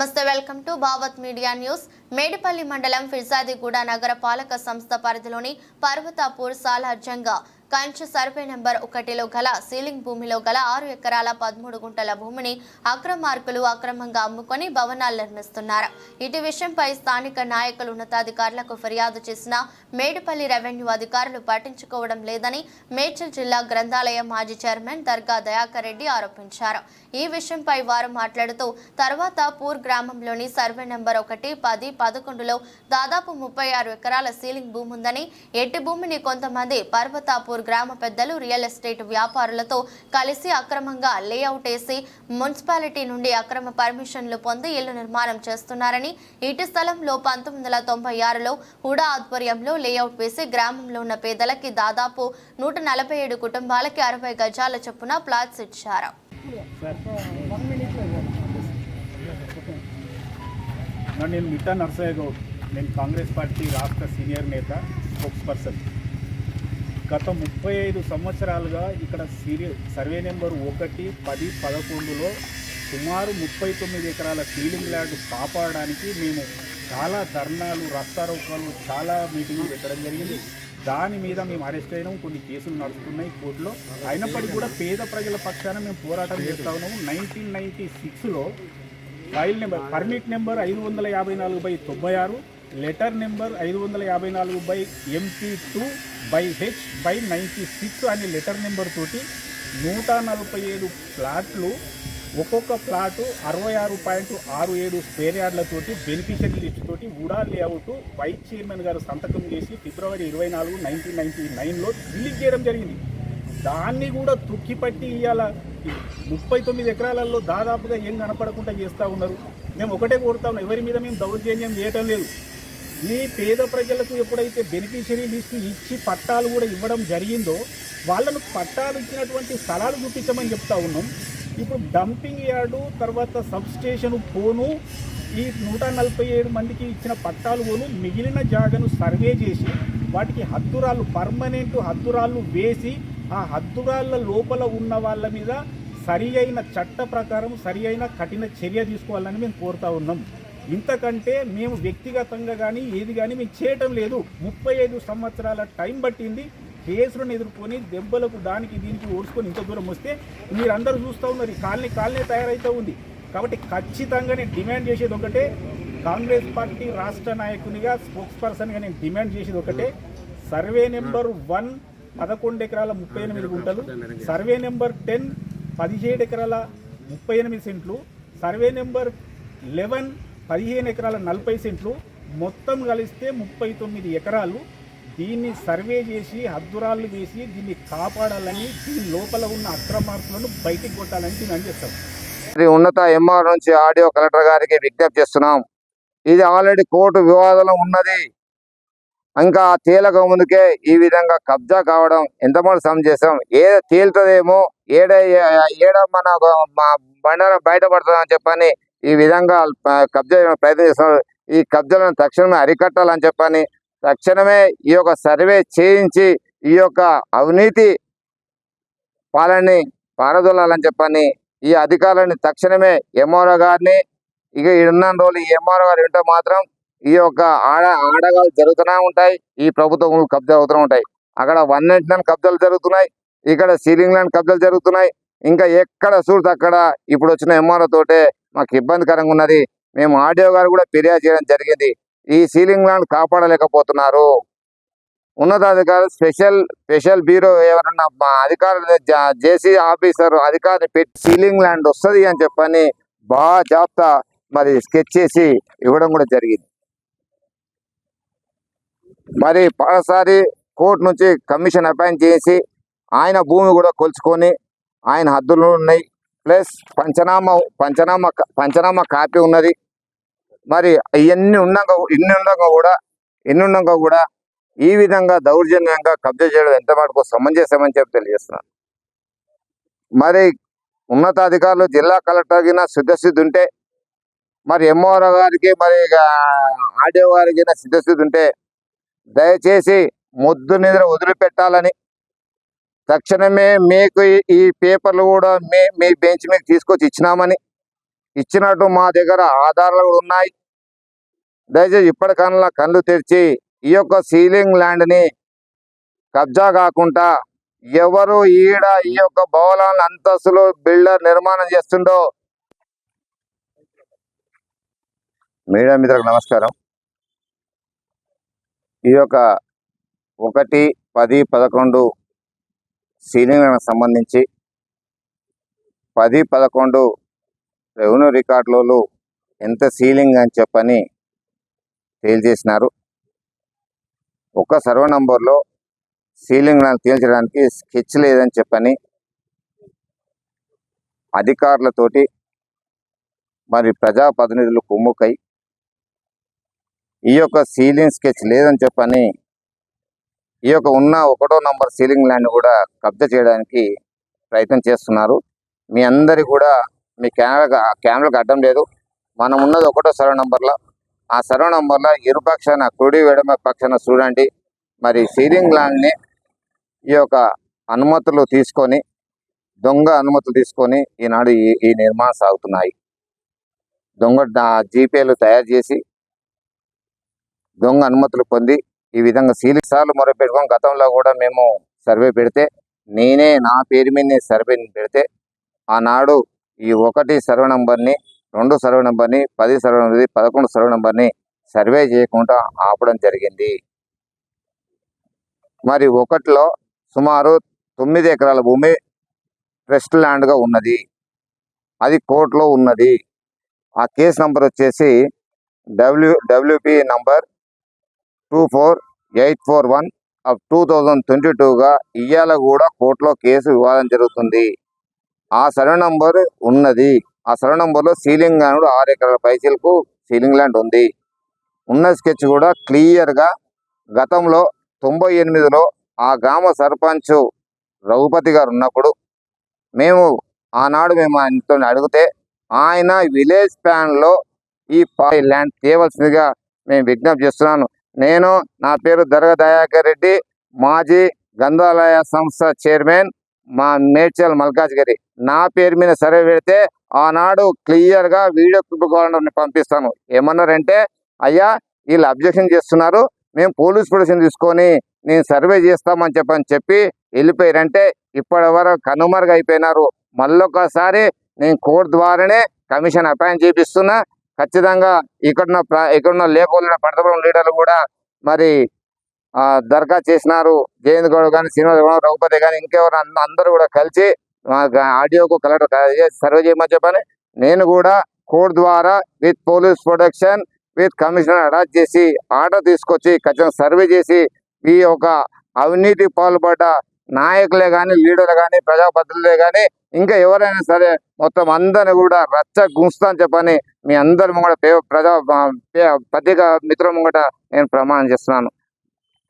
నమస్తే welcome to Bhavat media news. Medipally మండలం ఫిర్జాదిగూడ నగర పాలక సంస్థ పరిధిలోని పర్వతాపూర్ సాలార్జంగా కంచ్ సర్వే నెంబర్ ఒకటిలో గల సీలింగ్ భూమిలో గల ఆరు ఎకరాల పదమూడు గుంటల భూమిని అక్రమార్కులు అక్రమంగా అమ్ముకొని భవనాలు నిర్మిస్తున్నారు. ఇటు విషయంపై స్థానిక నాయకులు ఉన్నతాధికారులకు ఫిర్యాదు చేసిన మేడిపల్లి రెవెన్యూ అధికారులు పట్టించుకోవడం లేదని మేడ్చల్ జిల్లా గ్రంథాలయం మాజీ చైర్మన్ దర్గా దయాకర్ రెడ్డి ఆరోపించారు. ఈ విషయంపై వారు మాట్లాడుతూ తర్వాత పూర్ గ్రామంలోని సర్వే నెంబర్ ఒకటి పది పదకొండులో దాదాపు ముప్పై ఆరు ఎకరాల సీలింగ్ భూమి ఉందని ఎట్టి భూమిని కొంతమంది పర్వతాపూర్ గ్రామ పెద్దలు రియల్ ఎస్టేట్ వ్యాపారులతో కలిసి అక్రమంగా లేఅవుట్ వేసి మున్సిపాలిటీ నుండి అక్రమ పర్మిషన్లు పొంది ఇళ్ళు నిర్మాణం చేస్తున్నారని ఇటు స్థలంలో పంతొమ్మిది వందల తొంభై ఆరులో హుడా ఆధ్వర్యంలో లేఅవుట్ వేసి గ్రామంలో ఉన్న పేదలకి దాదాపు నూట నలభై ఏడు కుటుంబాలకి అరవై గజాల చొప్పున ప్లాట్స్ ఇచ్చారు. నేను మిట్టా నర్సయ్య గౌడ్. నేను కాంగ్రెస్ పార్టీ రాష్ట్ర సీనియర్ నేత స్పోక్స్ పర్సన్. గత ముప్పై ఐదు సంవత్సరాలుగా ఇక్కడ సీరియల్ సర్వే నెంబర్ ఒకటి పది పదకొండులో సుమారు ముప్పై తొమ్మిది ఎకరాల సీలింగ్ ల్యాండ్ కాపాడడానికి మేము చాలా ధర్నాలు రస్తారోకాలు చాలా మీటింగ్లు పెట్టడం జరిగింది. దాని మీద మేము అరెస్ట్ అయినాం. కొన్ని కేసులు నడుస్తున్నాయి కోర్టులో. అయినప్పటికీ కూడా పేద ప్రజల పక్షాన మేము పోరాటం చేస్తా ఉన్నాము. నైన్టీన్ నైన్టీ సిక్స్లో ఫైల్ నెంబర్ పర్మిట్ నెంబర్ ఐదు వందల యాభై నాలుగు బై తొంభై ఆరు లెటర్ నెంబర్ ఐదు వందల యాభై నాలుగు by MP two by H by ninety six అనే లెటర్ నెంబర్ తోటి నూట నలభై ఏడు ప్లాట్లు ఒక్కొక్క ప్లాటు అరవై ఆరు పాయింట్ ఆరు ఏడు స్క్వేర్ యార్డ్లతోటి బెనిఫిషియరీ లిస్ట్ తోటి ఉడా లేఅవుట్ వైస్ చైర్మన్ గారు సంతకం చేసి ఫిబ్రవరి ఇరవై నాలుగు నైన్టీన్ నైన్టీ నైన్లో రిలీజ్ చేయడం జరిగింది. దాన్ని కూడా తుక్కిపట్టి ఇవాళ ముప్పై తొమ్మిది ఎకరాలలో దాదాపుగా ఏం కనపడకుండా చేస్తూ ఉన్నారు. మేము ఒకటే కోరుతా ఉన్నాం ఎవరి మీద మేము దౌర్జన్యం చేయటం లేదు. ఈ పేద ప్రజలకు ఎప్పుడైతే బెనిఫిషరీ లిస్ట్ ఇచ్చి పట్టాలు కూడా ఇవ్వడం జరిగిందో వాళ్ళను పట్టాలు ఇచ్చినటువంటి స్థలాలు చూపించమని చెప్తా ఉన్నాం. ఇప్పుడు డంపింగ్ యార్డు తర్వాత సబ్ స్టేషన్ పోను ఈ నూట నలభై ఏడు మందికి ఇచ్చిన పట్టాలు పోను మిగిలిన జాగను సర్వే చేసి వాటికి హద్దురాళ్ళు పర్మనెంట్ హద్దురాళ్ళు వేసి ఆ హద్దురాళ్ళ లోపల ఉన్న వాళ్ళ మీద సరి అయిన చట్ట ప్రకారం సరి అయిన కఠిన చర్య తీసుకోవాలని మేము కోరుతా ఉన్నాం. ఇంతకంటే మేము వ్యక్తిగతంగా కానీ ఏది కానీ మేము చేయటం లేదు. ముప్పై ఐదు సంవత్సరాల టైం పట్టింది. కేసులను ఎదుర్కొని దెబ్బలకు దానికి దీనికి ఓడ్చుకొని ఇంత దూరం వస్తే మీరందరూ చూస్తూ ఉన్నారు. ఈ కాలనీ కాలనీ తయారైతే ఉంది. కాబట్టి ఖచ్చితంగా నేను డిమాండ్ చేసేది ఒకటే. కాంగ్రెస్ పార్టీ రాష్ట్ర నాయకునిగా స్పోక్స్ పర్సన్గా నేను డిమాండ్ చేసేది ఒకటే. సర్వే నెంబర్ వన్ పదకొండు ఎకరాల ముప్పై ఎనిమిది గుంటలు సర్వే నెంబర్ టెన్ పదిహేడు ఎకరాల ముప్పై ఎనిమిది సెంట్లు సర్వే నెంబర్ లెవెన్ పదిహేను ఎకరాల నలభై సెంట్లు మొత్తం కలిస్తే ముప్పై తొమ్మిది ఎకరాలు. దీన్ని సర్వే చేసి అద్దురాళ్ళు వేసి దీన్ని కాపాడాలని దీని లోపల ఉన్న అక్రమార్కులను బయటికి కొట్టాలని డిమాండ్ అందిస్తాం శ్రీ ఉన్నత ఎంఆర్ నుంచి ఆడియో కలెక్టర్ గారికి విజ్ఞప్తి చేస్తున్నాం. ఇది ఆల్రెడీ కోర్టు వివాదంలో ఉన్నది. ఇంకా తేలక ముందుకే ఈ విధంగా కబ్జా కావడం ఎంతమంది సమంజసం ఏదో తేలుతుందేమో ఏడ ఏడ మన మా బండారం బయటపడుతుందని చెప్పని ఈ విధంగా కబ్జా ప్రయత్నం చేస్తున్నారు. ఈ కబ్జాలను తక్షణమే అరికట్టాలని చెప్పని తక్షణమే ఈ యొక్క సర్వే చేయించి ఈ యొక్క అవినీతి పాలనని పారదొలాలని చెప్పని ఈ అధికారులని తక్షణమే ఎంఆర్ఓ గారిని ఇక ఉన్న రోజులు ఎంఆర్ఓ గారు వింటే మాత్రం ఈ యొక్క ఆడ ఆడగాలు జరుగుతూనే ఉంటాయి ఈ ప్రభుత్వం కబ్జా అవుతూనే ఉంటాయి. అక్కడ వన్ నైన్టీ నైన్ కబ్జాలు జరుగుతున్నాయి ఇక్కడ సీలింగ్ ల్యాండ్ కబ్జాలు జరుగుతున్నాయి ఇంకా ఎక్కడ చూడదు అక్కడ ఇప్పుడు వచ్చిన ఎంఆర్ఓ తోటే మాకు ఇబ్బందికరంగా ఉన్నది. మేము ఆడియో గారు కూడా ఫిర్యాదు చేయడం జరిగింది. ఈ సీలింగ్ ల్యాండ్ కాపాడలేకపోతున్నారు. ఉన్నతాధికారులు స్పెషల్ స్పెషల్ బ్యూరో ఎవరన్నా మా అధికారులు జేసీ ఆఫీసర్ అధికారిని పెట్టి సీలింగ్ ల్యాండ్ వస్తుంది అని చెప్పని బాగా జాబితా మరి స్కెచ్ చేసి ఇవ్వడం కూడా జరిగింది. మరి పరసారి కోర్టు నుంచి కమిషన్ అపాయింట్ చేసి ఆయన భూమి కూడా కొలుచుకొని ఆయన హద్దులు ఉన్నాయి. ప్లస్ పంచనామా పంచనామా పంచనామా కాపీ ఉన్నది. మరి ఇవన్నీ ఉండగా ఇన్ని ఉండగా కూడా ఎన్ని ఉండగా కూడా ఈ విధంగా దౌర్జన్యంగా కబ్జా చేయడం ఎంత మటుకు సమంజసమని చెప్పి తెలియజేస్తున్నాను. మరి ఉన్నతాధికారులు జిల్లా కలెక్టర్ సిద్ధశుద్ధి ఉంటే మరి ఎంఓఆర్ గారికి మరి ఆర్డీఓ గారికి సిద్ధశుద్ధి ఉంటే దయచేసి ముద్దు నిద్ర వదిలిపెట్టాలని తక్షణమే మీకు ఈ- పేపర్లు కూడా మీ మీ బెంచ్ మీకు తీసుకొచ్చి ఇచ్చినామని. ఇచ్చినట్టు మా దగ్గర ఆధారాలు కూడా ఉన్నాయి. దయచేసి ఇప్పటికన్నా కళ్ళు తెరిచి ఈ యొక్క సీలింగ్ ల్యాండ్ని కబ్జా కాకుండా ఎవరు ఈడ ఈ యొక్క భవనాలను అంతస్తులు బిల్డర్ నిర్మాణం చేస్తుండో మీడియా మిత్రులకు నమస్కారం. ఈ యొక్క ఒకటి పది పదకొండు సీలింగ్లకు సంబంధించి పది పదకొండు రెవెన్యూ రికార్డులలో ఎంత సీలింగ్ అని చెప్పని తేల్చేసినారు ఒక సర్వ నంబర్లో సీలింగ్ తేల్చడానికి స్కెచ్ లేదని చెప్పని అధికారులతోటి మరి ప్రజాప్రతినిధులు కుమ్ముకై ఈ యొక్క సీలింగ్ స్కెచ్ లేదని చెప్పని ఈ యొక్క ఉన్న ఒకటో నంబర్ సీలింగ్ ల్యాండ్ కూడా కబ్జా చేయడానికి ప్రయత్నం చేస్తున్నారు. మీ అందరి కూడా మీ కెమెరా కెమెరాకు అడ్డం లేదు. మనం ఉన్నది ఒకటో సర్వ నంబర్లో. ఆ సర్వ నంబర్లో ఇరు పక్షాన కుడి ఎడమ పక్షాన చూడండి. మరి సీలింగ్ ల్యాండ్ని ఈ యొక్క అనుమతులు తీసుకొని దొంగ అనుమతులు తీసుకొని ఈనాడు ఈ ఈ నిర్మాణం సాగుతున్నాయి. దొంగ జీపేలు తయారు చేసి దొంగ అనుమతులు పొంది ఈ విధంగా సీలింగ్ సార్లు మొరపెట్టుకొని గతంలో కూడా మేము సర్వే పెడితే నేనే నా పేరు మీద సర్వే పెడితే ఆనాడు ఈ ఒకటి సర్వే నంబర్ని రెండు సర్వే నంబర్ని పది సర్వే నంబర్ని పదకొండు సర్వే నంబర్ని సర్వే చేయకుండా ఆపడం జరిగింది. మరి ఒకటిలో సుమారు తొమ్మిది ఎకరాల భూమి ట్రస్ట్ ల్యాండ్గా ఉన్నది. అది కోర్టులో ఉన్నది. ఆ కేసు నంబర్ వచ్చేసి W WP number two four eight four one of two thousand twenty టూగా ఇయ్యాల కూడా కోర్టులో కేసు వివాదం జరుగుతుంది. ఆ సర్వే నంబర్ ఉన్నది. ఆ సర్వే నంబర్లో సీలింగ్ ల్యాండ్ ఆరు ఎకరాల పైసలకు సీలింగ్ ల్యాండ్ ఉంది. ఉన్న స్కెచ్ కూడా క్లియర్గా గతంలో తొంభై ఎనిమిదిలో ఆ గ్రామ సర్పంచ్ రఘుపతి గారు ఉన్నప్పుడు మేము ఆనాడు మేము ఆయనతో అడిగితే ఆయన విలేజ్ ప్లాన్లో ఈ పా- ల్యాండ్ తేవలసిందిగా నేను విజ్ఞప్తి చేస్తున్నాను. నేను నా పేరు దర్గ దయాకర్ రెడ్డి మాజీ గంధాలయ సంస్థ చైర్మన్ మా మేడ్చల్ మల్కాజ్ గారి నా పేరు మీద సర్వే పెడితే ఆనాడు క్లియర్గా వీడియో క్లిప్ కావాలని పంపిస్తాను. ఏమన్నారంటే అయ్యా వీళ్ళు అబ్జెక్షన్ చేస్తున్నారు మేము పోలీస్ ప్రొటెక్షన్ తీసుకొని నేను సర్వే చేస్తామని చెప్పని చెప్పి వెళ్ళిపోయారంటే ఇప్పటి వరకు కనుమరుగైపోయినారు. అయిపోయినారు మళ్ళొకసారి నేను కోర్టు ద్వారానే కమిషన్ అపాయింట్ చేపిస్తున్నా. ఖచ్చితంగా ఇక్కడున్న ప్ర- ఇక్కడున్న లేకుండా పడతపురం లీడర్లు కూడా మరి ఆ, దరఖాస్తు చేసినారు. జయంత్ గౌడ్ కానీ శ్రీనివాస గౌడ్ రఘుపతి కానీ ఇంకెవరు అందరూ కూడా కలిసి ఆడియోకు కలెక్టర్ సర్వే చేయమని చెప్పని నేను కూడా కోర్టు ద్వారా with police protection with commissioner attach చేసి ఆర్డర్ తీసుకొచ్చి ఖచ్చితంగా సర్వే చేసి ఈ యొక్క అవినీతి పాల్పడ్డ నాయకులే కానీ లీడర్లు కానీ ప్రజాప్రతినిధులే కానీ ఇంకా ఎవరైనా సరే మొత్తం అందరిని కూడా రచ్చ గుంస్తా అని చెప్పని మీ అందరి ముంగట పే- ప్రజా పే- పత్రికా మిత్రుల ముంగట నేను ప్రమాణం చేస్తున్నాను.